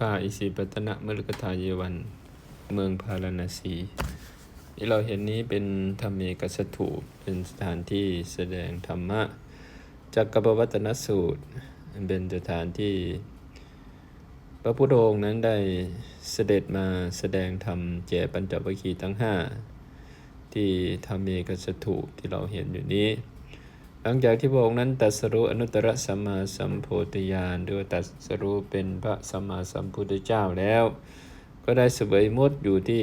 ป่าอิสิปตนะมฤคทายวัน เมืองพาราณสีที่เราเห็นนี้เป็นธรรมเอกสถูปเป็นสถานที่แสดงธรรมะจักรปวัตนสูตร เป็นสถานที่ พระพุทธองค์นั้นได้เสด็จมาแสดงธรรมแก่ปัญจวัคคีย์ทั้งห้าที่ธรรมเอกสถูปที่เราเห็นอยู่นี้ หลังจากที่พระองค์นั้นตรัสรู้อนุตตรสัมมาสัมโพธิญาณหรือว่าตรัสรู้เป็นพระสัมมาสัมพุทธเจ้าแล้ว ก็ได้เสวยมดอยู่ที่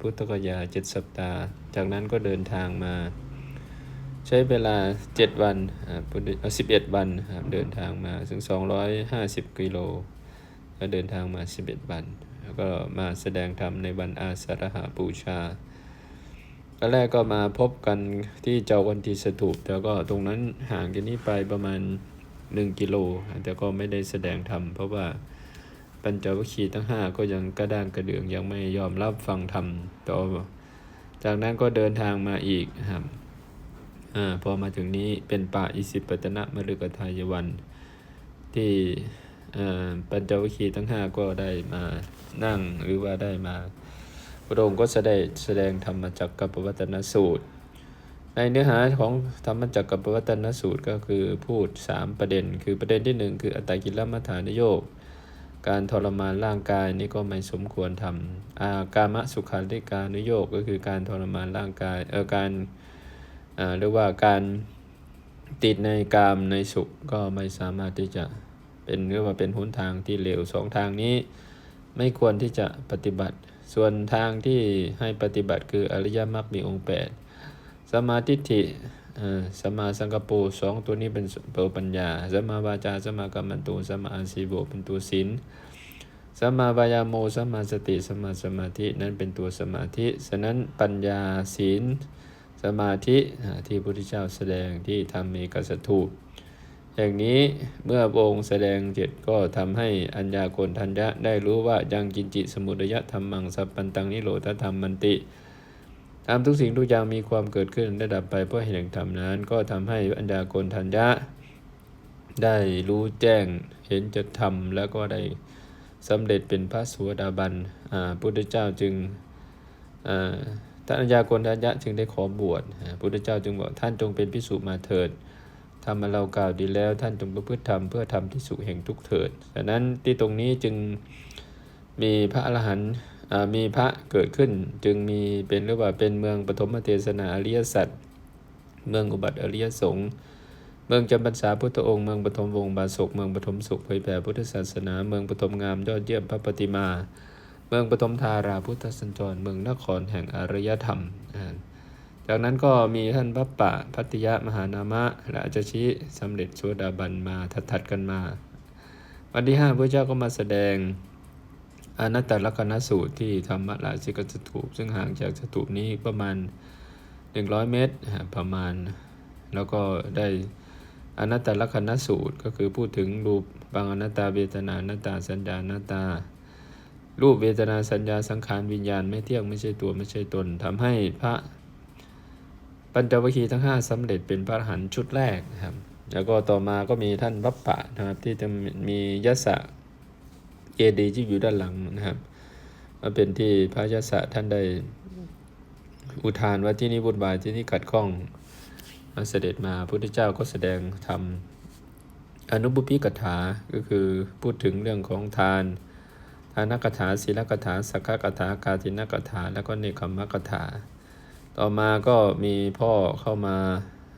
พุทธกยาเจ็ดสัปดาห์ จากนั้นก็เดินทางมา ใช้เวลาเจ็ดวันสิบเอ็ดวันครับเดินทางมาถึงสองร้อยห้าสิบกิโลก็เดินทางมาสิบเอ็ดวัน แล้วก็มาแสดงธรรมในวันอาสาฬหาบูชา ตอนแรกก็มาพบกันที่เจ้าวันทีสถูปแต่ก็ตรงนั้นห่างจากนี้ไปประมาณ 1 กิโล แต่ก็ไม่ได้แสดงธรรมเพราะว่าปัญจวัคคีย์ทั้ง 5 ก็ยังกระด้างกระเดืองยังไม่ยอมรับฟังธรรมต่อจากนั้นก็เดินทางมาอีกครับอพอมาถึงนี้เป็นป่าอิสิปตนะมฤคทายวัน ที่ปัญจวัคคีย์ทั้ง 5 ก็ได้มานั่งหรือว่าได้มา พระองค์ก็แสดงแสดงธรรมจักรกับปวัตนสูตร ในเนื้อหาของธรรมจักรกับปวัตนสูตรก็คือพูด 3 ประเด็น คือประเด็นที่ 1 คืออัตตกิลมัฐานโยกการทรมานร่างกายนี่ก็ไม่สมควรทำอากามสุขาริการนุโยกก็คือการทรมานร่างกายเออการเรียกว่าการติดในกามในสุขก็ไม่สามารถที่จะเป็นเรียกว่าเป็นหนทางที่เลวสองทางนี้ ไม่ควรที่จะปฏิบัติ ส่วนทางที่ให้ปฏิบัติคืออริยมรรคมีองค์ 8สมาธิิสมาสังกปูสองตัวนี้เป็นตัวปัญญาสมาวาจาสมากรรมตูสมาอาศีโบเป็นตัวศีลสมาวายาโมสมาสติสมาสมาธินั้นเป็นตัวสมาธิ ฉะนั้นปัญญาศีลสมาธิที่พระพุทธเจ้าแสดงที่ทำมีกสถูป อย่างนี้เมื่อพระองค์แสดงเจ็ดก็ทำให้อัญญาโกณทัญญะได้รู้ว่ายังกินจิสมุทยะธรรมังสัพปันตังนิโรธธรรมมันติทำทุกสิ่งทุกอย่างมีความเกิดขึ้นได้ดับไปเพราะเหตุแห่งธรรมนั้น ก็ทำให้อัญญาโกณทัญญะ ได้รู้แจ้งเห็นจะทำแล้วก็ได้สำเร็จเป็นพระสวดาบันพุทธเจ้าจึงท่านอัญญาโกณทัญญะจึงได้ขอบวชพุทธเจ้าจึงบอกท่านจงเป็นพิสุมาเถิด ทำมาเรากล่าวดีแล้วท่านจงประพฤติธรรมเพื่อทำที่สุขแห่งทุกเถิดดังนั้นที่ตรงนี้จึงมีพระอรหันต์มีพระเกิดขึ้น จึงมีเป็นเรียกว่าเป็นเมืองปฐมเทศนาอริยสัจเมืองอุบัติอริยสงฆ์เมืองจำพรรษาพุทธองค์เมืองปฐมวงศ์บาศกเมืองปฐมสุขเผยแผ่พุทธศาสนา เมืองปฐมงามยอดเยี่ยมพระปฏิมา เมืองปฐมธาราพุทธสัญจร เมืองนครแห่งอารยธรรม จากนั้นก็มีท่านพระปะพัตยะมหานามะและอาจาชิสำเร็จโสดาบันมาทัดๆกันมา วันที่ห้าพระเจ้าก็มาแสดงอนัตตลกนสูตรที่ธรรมราชิกสถูปซึ่งห่างจากสถูปนี้ประมาณ 100 เมตรประมาณ แล้วก็ได้อนัตตลกนสูตรก็คือพูดถึงรูปบางอนัตตาเวทนาอนัตตาสัญญาอนัตตา รูปเวทนาสัญญาสังขารวิญญาณไม่เที่ยงไม่ใช่ตัวไม่ใช่ตนทำให้พระ ปัญจวัคคีย์ทั้ง 5สำเร็จเป็นพระอรหันต์ชุดแรกนะครับ แล้วก็ต่อมาก็มีท่านวัปปะนะครับที่จะมียศะเจดีที่อยู่ด้านหลังนะครับมาเป็นที่พระยศะท่านได้อุทานว่าที่นี่บุญบายที่นี่ขัดข้องมาเสด็จมาพระพุทธเจ้าก็แสดงธรรมอนุบุพิกถา ก็คือพูดถึงเรื่องของทาน ทานกถาศีลกถาสักขกถากาตินกถา แล้วก็เนคขมกถา ต่อมาก็มีพ่อเข้ามา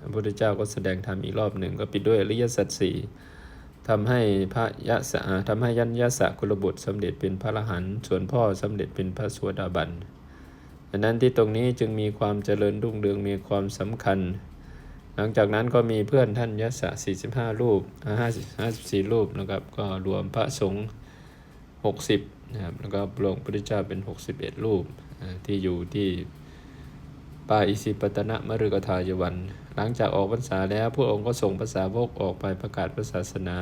พระพุทธเจ้าก็แสดงธรรมอีกรอบหนึ่งก็ปิดด้วยอริยสัจสี่ทำให้พระยะสะทำให้ยันยะสะกุลบุตรสำเร็จเป็นพระอรหันต์ส่วนพ่อสำเร็จเป็นพระสวสดาบันดังนั้นที่ตรงนี้จึงมีความเจริญรุ่งเรืองมีความสำคัญ หลังจากนั้นก็มีเพื่อนท่านยะสะ45 รูป54รูปนะครับ ก็รวมพระสงฆ์60นะครับแล้วก็พระองค์พระพุทธเจ้าเป็น 61 รูปที่อยู่ที่ ปาอิสิปตนะมฤกทายวัน หลังจากออกพรรษาแล้วพระองค์ก็ส่งภาษาวกออกไปประกาศพระศาสนา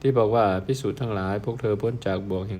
ที่บอกว่าพิสูจน์ทั้งหลายพวกเธอพ้นจากบ่วงแห่ง